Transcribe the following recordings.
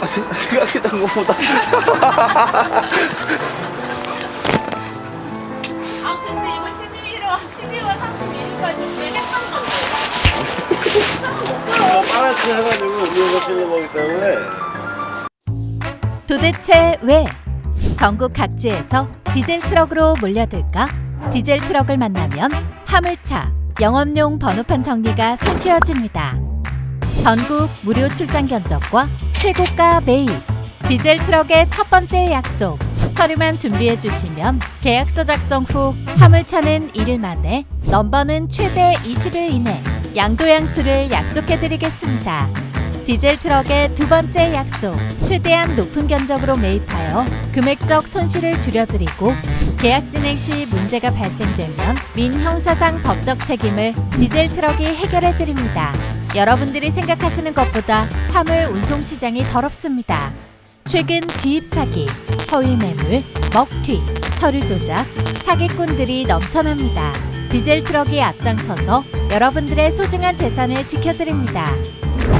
아, 생- 생각했던 것보다 아 근데 이거 12월 12월 31일까지 우리 했던 건데. 빨아치 해가지고 음료수 피는 거기 때문에 도대체 왜 전국 각지에서 디젤 트럭으로 몰려들까? 디젤 트럭을 만나면 화물차, 영업용 번호판 정리가 손쉬워집니다. 전국 무료 출장 견적과 최고가 매입. 디젤 트럭의 첫 번째 약속. 서류만 준비해 주시면 계약서 작성 후 화물차는 1일 만에, 넘버는 최대 20일 이내 양도양수를 약속해 드리겠습니다. 디젤 트럭의 두 번째 약속. 최대한 높은 견적으로 매입하여 금액적 손실을 줄여드리고 계약 진행 시 문제가 발생되면 민형사상 법적 책임을 디젤 트럭이 해결해 드립니다. 여러분들이 생각하시는 것보다 화물 운송 시장이 더럽습니다. 최근 지입 사기, 허위 매물, 먹튀, 서류 조작, 사기꾼들이 넘쳐납니다. 디젤 트럭이 앞장서서 여러분들의 소중한 재산을 지켜드립니다.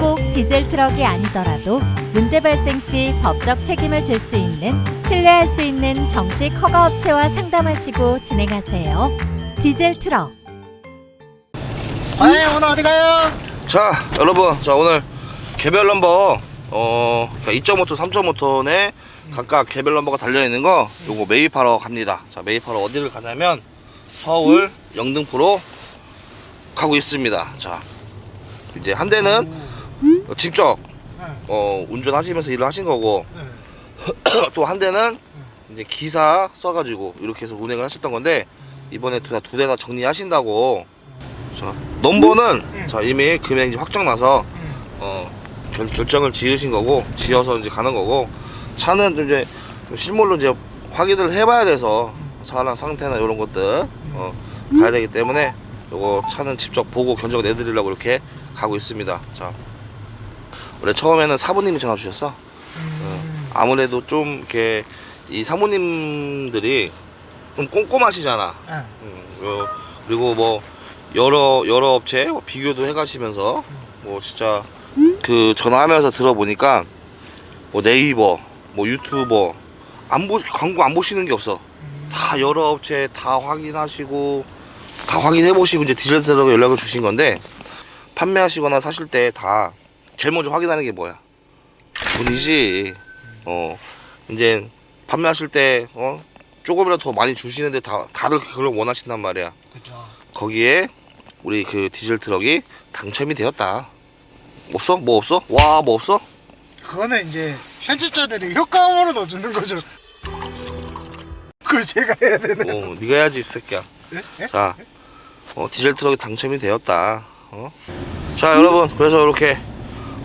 꼭 디젤 트럭이 아니더라도 문제 발생 시 법적 책임을 질 수 있는 신뢰할 수 있는 정식 허가 업체와 상담하시고 진행하세요. 디젤 트럭 아니 오늘 어디 가요? 자 여러분. 자 오늘 개별 넘버 어 2.5톤 3.5톤에 각각 개별 넘버가 달려있는 거 요거 매입하러 갑니다. 자 매입하러 어디를 가냐면 서울 영등포로 가고 있습니다. 자 이제 한 대는 직접 어, 운전하시면서 일을 하신 거고 또 한 대는 이제 기사 써가지고 이렇게 해서 운행을 하셨던 건데 이번에 두, 두 대나 정리하신다고 자 넘버는 자 이미 금액 이제 확정 나서 어 결, 결정을 지으신 거고 지어서 이제 가는 거고 차는 좀 이제 좀 실물로 이제 확인을 해봐야 돼서 차량 상태나 이런 것들 어 봐야 되기 때문에 요거 차는 직접 보고 견적 내드리려고 이렇게 가고 있습니다. 자 원래 처음에는 사부님이 전화 주셨어. 어, 아무래도 좀 이렇게 이 사모님들이 좀 꼼꼼하시잖아. 응. 음, 요, 그리고 뭐 여러 여러 업체 뭐 비교도 해가시면서 뭐 진짜 그 전화하면서 들어보니까 뭐 네이버 뭐 유튜버 안 보 광고 안 보시는 게 없어. 다 여러 업체 다 확인하시고 다 확인해 보시고 이제 디젤 트럭에 연락을 주신 건데 판매하시거나 사실 때 다 제일 먼저 확인하는 게 뭐야? 돈이지. 어. 이제 판매하실 때 어? 조금이라도 더 많이 주시는데 다 다들 그걸 원하신단 말이야. 그죠. 거기에 우리 그 디젤 트럭이 당첨이 되었다. 없어? 뭐 없어? 와, 뭐 없어? 그거는 이제 편집자들이 효과음으로 넣어주는 거죠. 그걸 제가 해야 되네. 어, 네가 해야지 이 새끼야. 예? 자, 어, 디젤 트럭이 당첨이 되었다. 어? 자, 여러분, 그래서 이렇게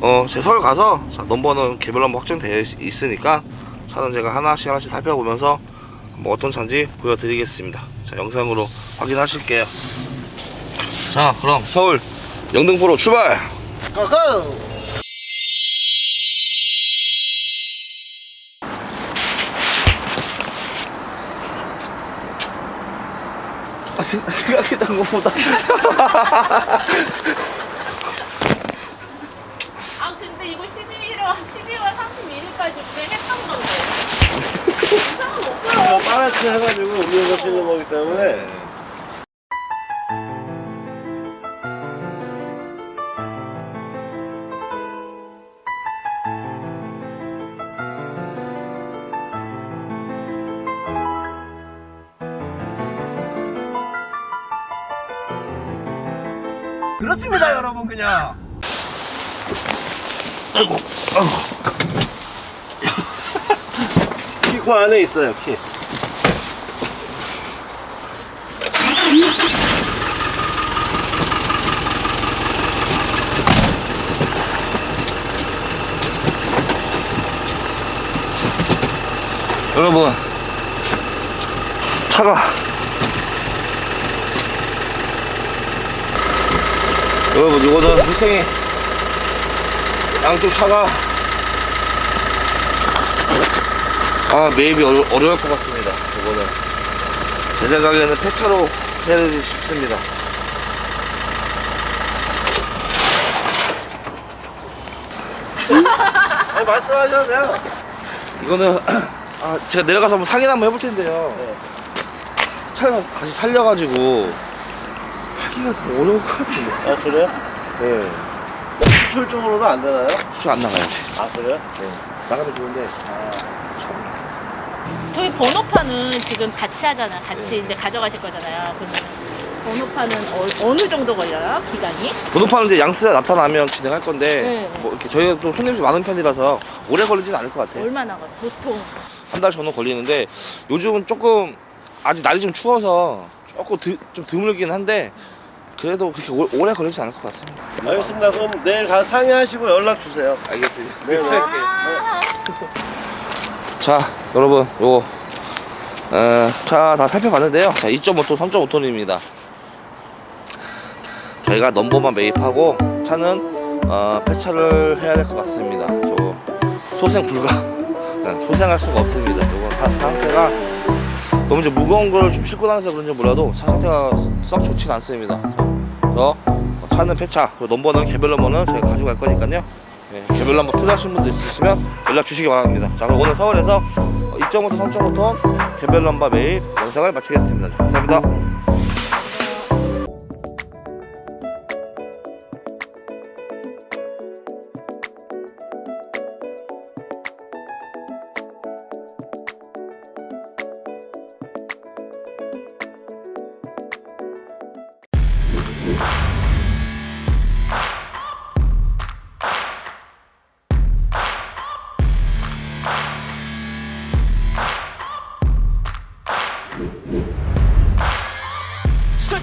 어, 제 서울 가서 자, 넘버는 개별 넘버 확정되어 있- 있으니까 차는 제가 하나씩 하나씩 살펴보면서 뭐 어떤 차인지 보여드리겠습니다. 자, 영상으로 확인하실게요. 자, 그럼 서울 영등포로 출발. 고고. 아, 생, 생각했던 것보다 아 근데 이거 12월 12월 31일까지 우리 했던 건데. 이상은 없어요. 빨아치 해가지고 음료수 피는 거기 때문에 그렇습니다 여러분 그냥. 아이고 키코 안에 있어요 키. 여러분 차가 여러분 이거는 희생이 양쪽 차가 아 매입이 어려, 어려울 것 같습니다 이거는 제 생각에는 폐차로 해야 되지 싶습니다 아니 말씀하셔도 돼요. 이거는 아 제가 내려가서 한번 상인 한번 해볼 텐데요. 차를 다시 살려가지고 하기가 더 어려울 것 같은데. 아 그래요? 네. 수출 쪽으로는 안 되나요? 수출 안 나가요. 지금. 아 그래요? 나가면 좋은데. 저희 번호판은 지금 같이 하잖아요. 같이 이제 가져가실 거잖아요. 그러면 번호판은 어, 어느 정도 걸려요? 기간이? 번호판은 이제 양수가 나타나면 진행할 건데 네. 뭐 이렇게 저희가 또 손님수 많은 편이라서 오래 걸리지는 않을 것 같아요. 얼마나 걸려? 보통 한 달 전후 걸리는데 요즘은 조금 아직 날이 좀 추워서 조금 드, 좀 드물긴 한데 그래도 그렇게 오, 오래 걸리지 않을 것 같습니다. 알겠습니다. 그럼 내일 가서 상의하시고 연락 주세요. 알겠습니다. 네, 네. 아, 자 여러분 요거 어, 차 다 살펴봤는데요 자 2.5톤 3.5톤입니다 저희가 넘버만 매입하고 차는 어, 폐차를 해야 될 것 같습니다 저 소생 불가 네, 소생할 수가 없습니다 요거 차 상태가 너무 이제 무거운 걸 좀 싣고 다녀서 그런지 몰라도 차 상태가 썩 좋진 않습니다 그래서 차는 폐차 그리고 넘버는 개별 넘버는 저희가 가져갈 거니까요 네, 개별 넘버 필요하신 분들 있으시면 연락 주시기 바랍니다. 자, 그럼 오늘 서울에서 2.5톤, 3.5톤 개별 넘버 매입 영상을 마치겠습니다. 자, 감사합니다.